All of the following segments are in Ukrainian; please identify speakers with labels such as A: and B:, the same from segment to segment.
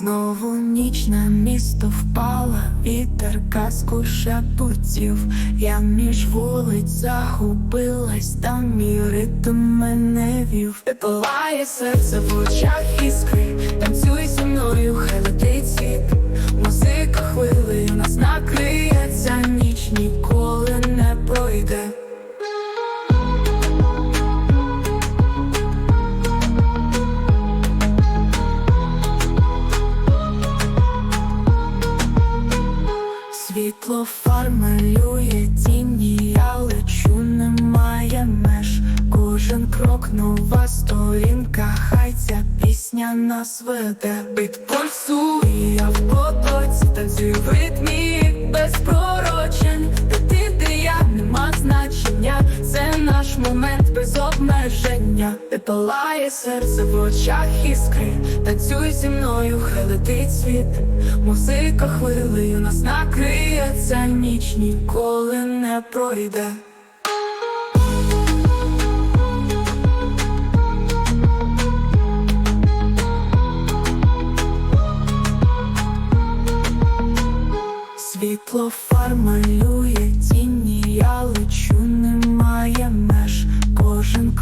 A: ніч на місто впала, вітер казку шепотів, я між вулиць загубилась, там мій ритм мене вів. Палає серце в очах іскри, танцюй зі мною, хай летить світ. Музика хвилею нас накриє, ця ніч Світло фар малює тіні, я лечу, немає меж. Кожен крок нова сторінка, хай ця пісня нас веде. Бит пульсує, я в потоці, танцюю в ритмі без пророчень. Момент без обмеження. Де палає серце в очах іскри. Танцюй зі мною, хай летить світ. Музика хвилею нас накриє, ця ніч ніколи не пройде. Світло фар малює тіні, я лечу, немає меж.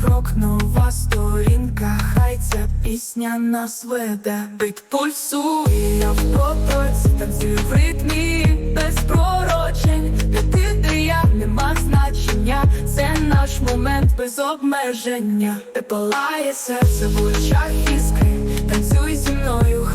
A: Крок нова сторінка, хай ця пісня нас веде. Бит пульсує, в потоці, танцюю в ритмі без пророчень. Де ти, де я, нема значення. Це наш момент без обмеження. Де палає серце в очах іскри. Танцюй зі мною,